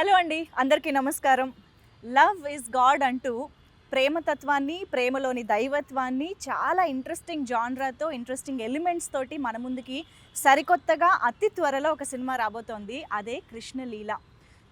Hello అండి అందరికీ నమస్కారం. లవ్ ఇస్ గాడ్ అంటూ ప్రేమతత్వాన్ని ప్రేమలోని దైవత్వాన్ని చాలా ఇంట్రెస్టింగ్ జాన్రాతో ఇంట్రెస్టింగ్ ఎలిమెంట్స్ తోటి మన ముందుకి సరికొత్తగా అతి త్వరలో ఒక సినిమా రాబోతోంది. అదే కృష్ణలీల.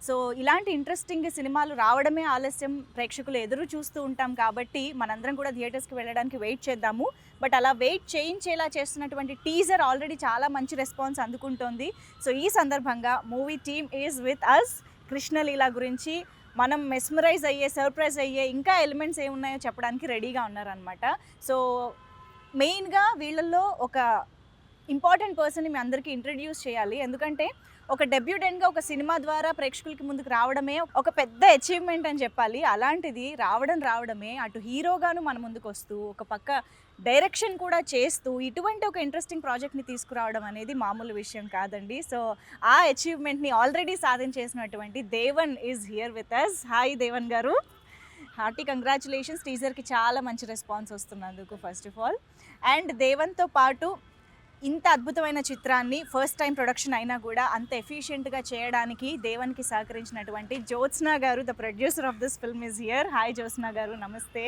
సో ఇలాంటి ఇంట్రెస్టింగ్ సినిమాలు రావడమే ఆలస్యం. ప్రేక్షకులు ఎదురు చూస్తూ ఉంటాం కాబట్టి మనందరం కూడా థియేటర్స్కి వెళ్ళడానికి వెయిట్ చేద్దాము. బట్ అలా వెయిట్ చేయించేలా చేస్తున్నటువంటి టీజర్ ఆల్రెడీ చాలా మంచి రెస్పాన్స్ అందుకుంటోంది. సో ఈ సందర్భంగా movie team is with us Krishnaleela గురించి మనం మెస్మరైజ్ అయ్యే సర్ప్రైజ్ అయ్యే ఇంకా ఎలిమెంట్స్ ఏమున్నాయో చెప్పడానికి రెడీగా ఉన్నారనమాట సో మెయిన్గా వీళ్ళల్లో ఒక ఇంపార్టెంట్ పర్సన్ని మీ అందరికీ ఇంట్రడ్యూస్ చేయాలి. ఎందుకంటే ఒక డెబ్యూటెంట్గా ఒక సినిమా ద్వారా ప్రేక్షకులకి ముందుకు రావడమే ఒక పెద్ద అచీవ్మెంట్ అని చెప్పాలి. అలాంటిది రావడం రావడమే అటు హీరోగాను మన ముందుకు వస్తూ ఒక పక్క డైరెక్షన్ కూడా చేస్తూ ఇటువంటి ఒక ఇంట్రెస్టింగ్ ప్రాజెక్ట్ని తీసుకురావడం అనేది మామూలు విషయం కాదండి. సో ఆ అచీవ్మెంట్ని already సాధించేసినటువంటి Devan is here with us hi Devan గారు. హార్టీ కంగ్రాచులేషన్స్ టీజర్కి చాలా మంచి రెస్పాన్స్ వస్తున్నందుకు ఫస్ట్ ఆఫ్ ఆల్ అండ్ దేవన్తో పాటు ఇంత అద్భుతమైన చిత్రాన్ని ఫస్ట్ టైం ప్రొడక్షన్ అయినా కూడా అంత ఎఫిషియెంట్గా చేయడానికి దేవన్కి సహకరించినటువంటి జ్యోత్స్నా గారు the producer of this film is here hi Jyotsna గారు నమస్తే.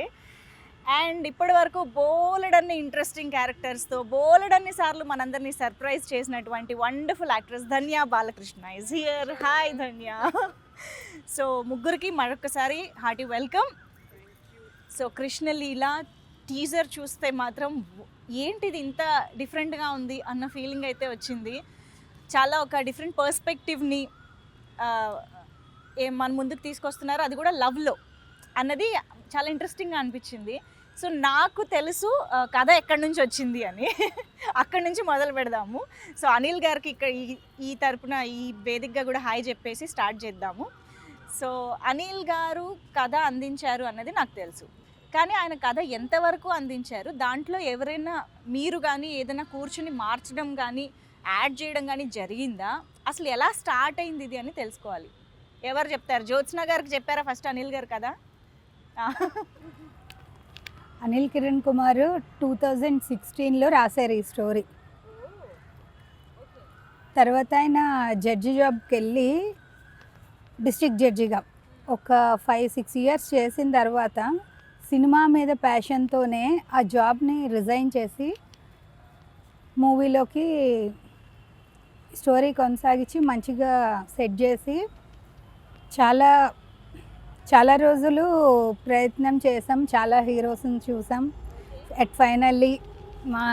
అండ్ ఇప్పటి వరకు బోలెడన్ని ఇంట్రెస్టింగ్ క్యారెక్టర్స్తో బోలెడన్ని సార్లు మనందరినీ సర్ప్రైజ్ చేసినటువంటి wonderful actress Dhanya Balakrishna. Is here hi Dhanya. So ముగ్గురికి మరొకసారి hearty welcome so Krishnaleela teaser చూస్తే మాత్రం ఏంటిది ఇంత డిఫరెంట్గా ఉంది అన్న ఫీలింగ్ అయితే వచ్చింది. చాలా ఒక డిఫరెంట్ పర్స్పెక్టివ్ని మన ముందుకు తీసుకొస్తున్నారు. అది కూడా లవ్లో అన్నది చాలా ఇంట్రెస్టింగ్గా అనిపించింది. సో నాకు తెలుసు కథ ఎక్కడి నుంచి వచ్చింది అని. అక్కడి నుంచి మొదలు పెడదాము. సో అనిల్ గారికి ఇక్కడ ఈ ఈ తరపున ఈ వేదికగా కూడా హాయ్ చెప్పేసి స్టార్ట్ చేద్దాము. సో అనిల్ గారు కథ అందించారు అన్నది నాకు తెలుసు. కానీ ఆయన కథ ఎంతవరకు అందించారు? దాంట్లో ఎవరైనా మీరు కానీ ఏదైనా కూర్చుని మార్చడం కానీ యాడ్ చేయడం కానీ జరిగిందా? అసలు ఎలా స్టార్ట్ అయింది ఇది అని తెలుసుకోవాలి. ఎవరు చెప్తారు? జ్యోత్స్న గారికి చెప్పారా ఫస్ట్ అనిల్ గారు కదా అనిల్ కిరణ్ కుమార్ టూ థౌజండ్ సిక్స్టీన్లో రాశారు ఈ స్టోరీ. తర్వాత ఆయన జడ్జి జాబ్కి వెళ్ళి డిస్ట్రిక్ట్ జడ్జిగా ఒక ఫైవ్ సిక్స్ ఇయర్స్ చేసిన తర్వాత సినిమా మీద ప్యాషన్తోనే ఆ జాబ్ని రిజైన్ చేసి మూవీలోకి స్టోరీ కొనసాగించి మంచిగా సెట్ చేసి చాలా చాలా రోజులు ప్రయత్నం చేసాం చాలా హీరోస్ని చూసాం అట్ ఫైనల్లీ మా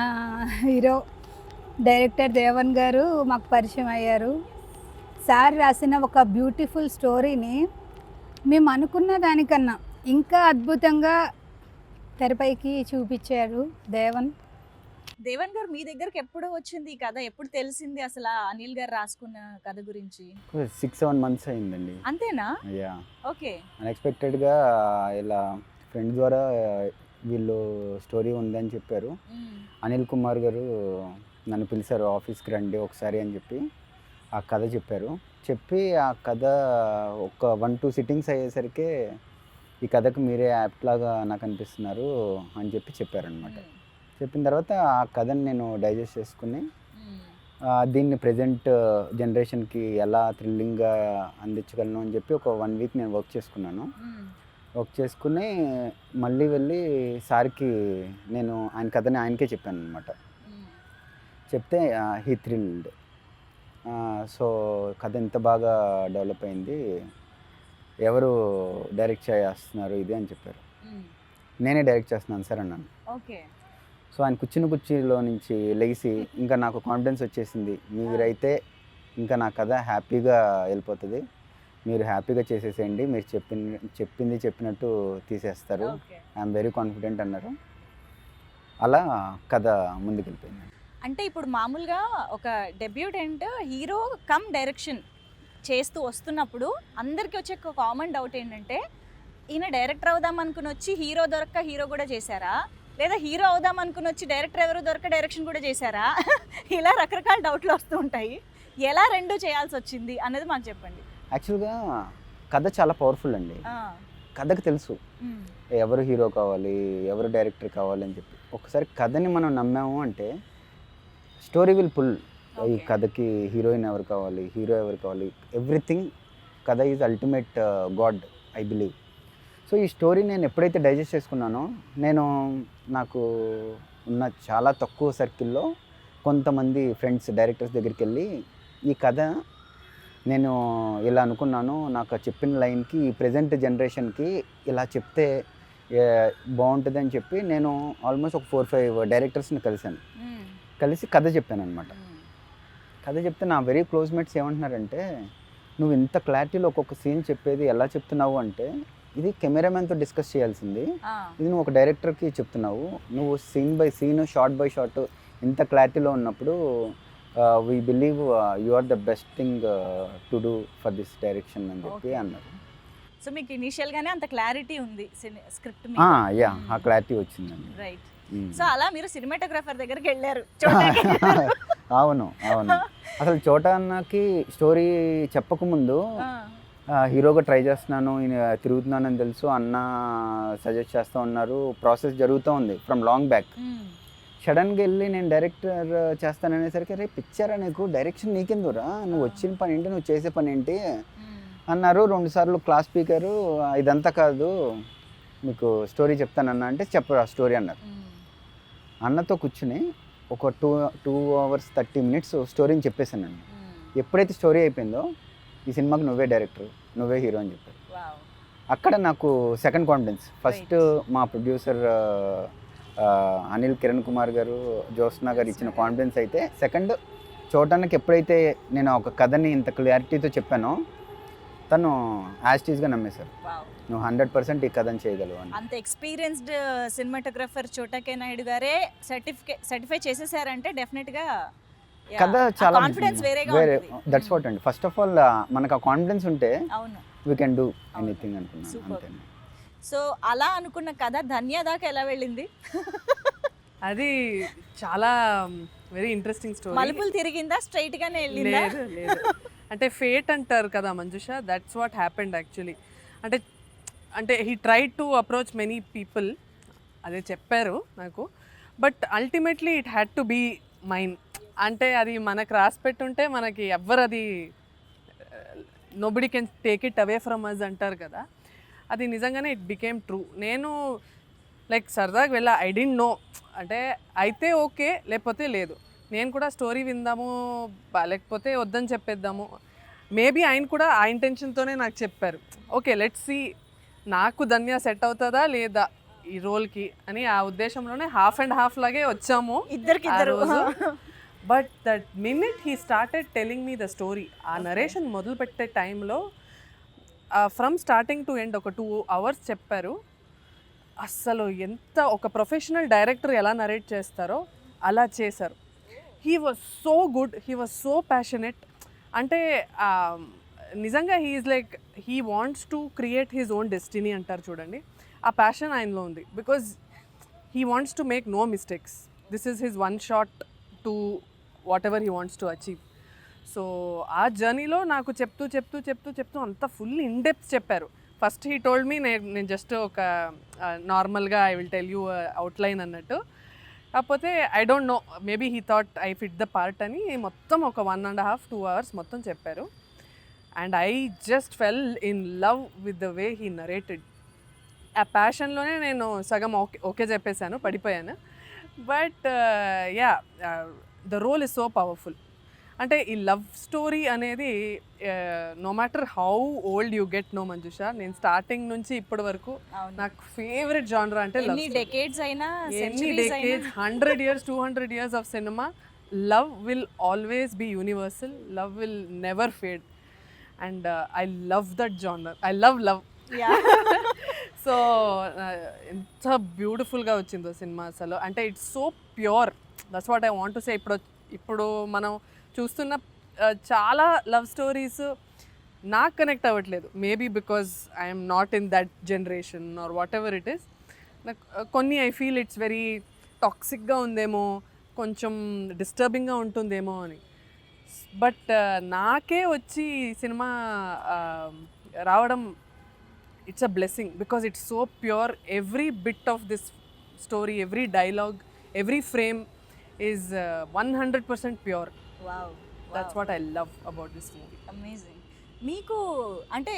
హీరో డైరెక్టర్ దేవన్ గారు మాకు పరిచయం అయ్యారు. సార్ రాసిన ఒక బ్యూటిఫుల్ స్టోరీని మేము అనుకున్న దానికన్నా ఇంకా అద్భుతంగా తెరపైకి చూపించారు దేవన్ దేవన్ గారు మీ దగ్గరికి ఎప్పుడు వచ్చింది ఈ కథ? ఎప్పుడు తెలిసింది అసలు అనిల్ గారు రాసుకున్న కథ గురించి? సిక్స్ సెవెన్ మంత్స్ అయిందండి. అంతేనా? అయ్యా ఓకే. అన్ఎక్స్పెక్టెడ్గా ఇలా ఫ్రెండ్ ద్వారా వీళ్ళు స్టోరీ ఉందని చెప్పారు. అనిల్ కుమార్ గారు నన్ను పిలిచారు ఆఫీస్కి రండి ఒకసారి అని చెప్పి ఆ కథ చెప్పారు. చెప్పి ఆ కథ ఒక వన్ టూ సిట్టింగ్స్ అయ్యేసరికి ఈ కథకు మీరే యాప్ట్ లాగా నాకు అనిపిస్తున్నారు అని చెప్పి చెప్పారనమాట చెప్పిన తర్వాత ఆ కథని నేను డైజెస్ట్ చేసుకుని దీన్ని ప్రజెంట్ జనరేషన్కి ఎలా థ్రిల్లింగ్గా అందించగలను అని చెప్పి ఒక వన్ వీక్ నేను వర్క్ చేసుకున్నాను. వర్క్ చేసుకుని మళ్ళీ వెళ్ళి సార్కి నేను ఆయన కథని ఆయనకే చెప్పాను అనమాట చెప్తే హీ థ్రిల్డ్ సో కథ ఎంత బాగా డెవలప్ అయింది ఎవరు డైరెక్ట్ చేస్తున్నారు ఇది అని చెప్పారు. నేనే డైరెక్ట్ చేస్తున్నాను సార్ అన్నాను. ఓకే. సో ఆయన కూర్చుని కుర్చీలో నుంచి లెగిసి ఇంకా నాకు కాన్ఫిడెన్స్ వచ్చేసింది. మీరైతే ఇంకా నా కథ హ్యాపీగా వెళ్ళిపోతుంది. మీరు హ్యాపీగా చేసేసేయండి. మీరు చెప్పిన చెప్పింది చెప్పినట్టు తీసేస్తారు. ఐఎమ్ వెరీ కాన్ఫిడెంట్ అన్నారు. అలా కథ ముందుకు వెళ్ళిపోయింది అంటే ఇప్పుడు మామూలుగా ఒక డెబ్యూటెంట్ హీరో కమ్ డైరెక్షన్ చేస్తూ వస్తున్నప్పుడు అందరికీ వచ్చే ఒక కామన్ డౌట్ ఏంటంటే ఈయన డైరెక్టర్ అవుదాం అనుకుని వచ్చి హీరో దొరక్క హీరో కూడా చేశారా? లేదా హీరో అవుదాం అనుకుని వచ్చి డైరెక్టర్ ఎవరు దొరక డైరెక్షన్ కూడా చేశారా? ఇలా రకరకాల డౌట్లు వస్తూ ఉంటాయి. ఎలా రెండు చేయాల్సి వచ్చింది అన్నది మాకు చెప్పండి. యాక్చువల్గా కథ చాలా పవర్ఫుల్ అండి. కథకు తెలుసు. ఎవరు హీరో కావాలి ఎవరు డైరెక్టర్ కావాలి అని చెప్పి. ఒకసారి కథని మనం నమ్మాము అంటే స్టోరీ విల్ పుల్. ఈ. కథకి హీరోయిన్ ఎవరు కావాలి హీరో ఎవరు కావాలి ఎవ్రీథింగ్ కథ is ultimate god I believe. So ఈ స్టోరీ నేను ఎప్పుడైతే డైజెస్ట్ చేసుకున్నానో నేను నాకు ఉన్న చాలా తక్కువ సర్కిల్లో కొంతమంది ఫ్రెండ్స్ డైరెక్టర్స్ దగ్గరికి వెళ్ళి ఈ కథ నేను ఇలా అనుకున్నాను నాకు చెప్పిన లైన్కి ఈ ప్రజెంట్ జనరేషన్కి ఇలా చెప్తే ఏ, బాగుంటుందని చెప్పి నేను ఆల్మోస్ట్ ఒక ఫోర్ ఫైవ్ డైరెక్టర్స్ని కలిశాను. కలిసి కథ చెప్పాను అనమాట. కథ చెప్తే నా వెరీ క్లోజ్ మేట్స్ ఏమంటున్నారంటే నువ్వు ఇంత క్లారిటీలో ఒక్కొక్క సీన్ చెప్పేది ఎలా చెప్తున్నావు అంటే ఇది కెమెరామెన్తో డిస్కస్ చేయాల్సింది. ఇది నువ్వు ఒక డైరెక్టర్కి చెప్తున్నావు. నువ్వు scene by scene shot by shot ఇంత క్లారిటీలో ఉన్నప్పుడు we believe you are the best thing to do for this direction అని చెప్పి. అన్నారు. సో మీకు ఇనిషియల్ గానే అంత క్లారిటీ ఉంది స్క్రిప్ట్ యా ఆ క్లారిటీ వచ్చిందండి. రైట్. సో అలా మీరు సినిమాటోగ్రాఫర్ దగ్గరికి వెళ్ళారు. అవును అవును. అసలు చోటా అన్నకి స్టోరీ చెప్పకముందు హీరోగా ట్రై చేస్తున్నాను తిరుగుతున్నానని తెలుసు అన్న సజెస్ట్ చేస్తూ ఉన్నారు. ప్రాసెస్ జరుగుతూ ఉంది ఫ్రమ్ లాంగ్ బ్యాక్. మ్మ్. సడన్గా వెళ్ళి నేను డైరెక్టర్ చేస్తాననేసరికి రే పిక్చరా నీకు? డైరెక్షన్ నీకెందురా నువ్వు వచ్చిన పని ఏంటి? నువ్వు చేసే పని ఏంటి? మ్మ్. అన్నారు. రెండు సార్లు క్లాస్ స్పీకరు ఇదంతా కాదు మీకు స్టోరీ చెప్తానన్నా అంటే చెప్పరా స్టోరీ అన్నారు. అన్నతో కూర్చుని ఒక two two hours thirty minutes స్టోరీని చెప్పేశానండి. ఎప్పుడైతే స్టోరీ అయిపోయిందో ఈ సినిమాకి నువ్వే డైరెక్టర్ నువ్వే హీరో అని చెప్పారు. అక్కడ నాకు సెకండ్ కాన్ఫిడెన్స్ ఫస్ట్ మా ప్రొడ్యూసర్ అనిల్ కిరణ్ కుమార్ గారు జ్యోత్స్నా గారు ఇచ్చిన కాన్ఫిడెన్స్ అయితే సెకండ్ చూడటానికి ఎప్పుడైతే నేను ఒక కథని ఇంత క్లారిటీతో చెప్పానో తను యాస్టీస్గా నమ్మేశారు. వావ్. నువ్వు హండ్రెడ్ పర్సెంట్ ఈ కథని చేయగలవు అని. అంత ఎక్స్పీరియన్స్డ్ సినిమాటోగ్రఫర్ చోటకే నాయుడు గారే సర్టిఫికేట్ సర్టిఫై చేసేసారంటే డెఫినెట్గా yeah, కథ చాలా కాన్ఫిడెన్స్ వేరేగా వేరే ఉంటుంది. దట్స్ వాట్ అండి. ఫస్ట్ ఆఫ్ ఆల్ మనకు ఆ కాన్ఫిడెన్స్ ఉంటే అవును. వీ కెన్ డూ ఎనీథింగ్ అనుకున్నాను సో అలా అనుకున్న కథ ధన్య దాకా ఎలా వెళ్ళింది? అది చాలా వెరీ ఇంట్రెస్టింగ్ స్టోరీ మలుపులు తిరిగిందా? స్ట్రైట్ గానే వెళ్ళిందా? లేదు లేదు. అంటే ఫేట్ అంటారు కదా Manjusha that's what happened actually అంటే అంటే he try to approach many people అదే చెప్పారు నాకు. But ultimately it had to be mine అంటే అది మనకు రాసి పెట్టుంటే మనకి ఎవ్వరు అది nobody can take it away from us అంటారు కదా. అది నిజంగానే ఇట్ బికేమ్ ట్రూ నేను లైక్ సరదాగా వెళ్ళా. ఐ డెంట్ నో అంటే అయితే ఓకే లేకపోతే లేదు. నేను కూడా స్టోరీ విందాము లేకపోతే వద్దని చెప్పేద్దాము. మేబీ ఆయన కూడా ఆ ఇంటెన్షన్తోనే నాకు చెప్పారు. ఓకే లెట్స్ సి నాకు ధన్య సెట్ అవుతుందా లేదా ఈ రోల్కి అని ఆ ఉద్దేశంలోనే హాఫ్ అండ్ హాఫ్ లాగే వచ్చాము ఇద్దరికి ఇద్దరు రోజు. But that minute he started telling me the story ఆ నరేషన్ మొదలు పెట్టే టైంలో ఫ్రమ్ స్టార్టింగ్ టు ఎండ్ ఒక టూ అవర్స్ చెప్పారు. అస్సలు ఎంత ఒక ప్రొఫెషనల్ డైరెక్టర్ ఎలా నరేట్ చేస్తారో అలా చేశారు. He was so good he was so passionate. అంటే నిజంగా he is like he wants to create his own destiny అంటారు చూడండి. ఆ ప్యాషన్ ఆయనలో ఉంది. Because he wants to make no mistakes. This is his one shot to whatever he wants to achieve so ఆ జర్నీలో నాకు చెప్తూ చెప్తూ చెప్తూ చెప్తూ అంత ఫుల్ ఇన్డెప్త్ చెప్పారు. ఫస్ట్ హీ టోల్డ్ మీ నేను నేను జస్ట్ ఒక నార్మల్గా I will tell you outline అన్నట్టు. కాకపోతే I don't know maybe he thought I fit the part అని మొత్తం ఒక one and half two hours మొత్తం చెప్పారు. And I just fell in love with the way he narrated ఆ ప్యాషన్లోనే నేను సగం ఓకే ఓకే చెప్పేశాను పడిపోయాను. But yeah uh, uh, the role is so powerful అంటే ఈ లవ్ స్టోరీ అనేది no matter how old you get no Manjusha నేను స్టార్టింగ్ నుంచి ఇప్పటి వరకు. నాకు ఫేవరెట్ జానర్ అంటే లవ్ డెకేడ్స్ అయినా ఎన్ని decades hundred years two hundred years of cinema love will always be universal love will never fade and I love that genre I love love. So ఎంత బ్యూటిఫుల్గా వచ్చిందో సినిమా అసలు. అంటే it's so pure that's what I want to say ఇప్పుడు ఇప్పుడు మనం చూస్తున్న చాలా లవ్ స్టోరీస్ నాకు కనెక్ట్ అవ్వట్లేదు. Maybe because I'm not in that generation or what ever it is నాకు కొన్ని ఐ ఫీల్ ఇట్స్ వెరీ టాక్సిక్గా ఉందేమో కొంచెం డిస్టర్బింగ్గా ఉంటుందేమో అని. బట్ నాకే వచ్చి సినిమా రావడం it's a blessing because it's so pure every bit of this story every dialogue every frame is one hundred percent pure. That's what I love about this movie amazing మీకు అంటే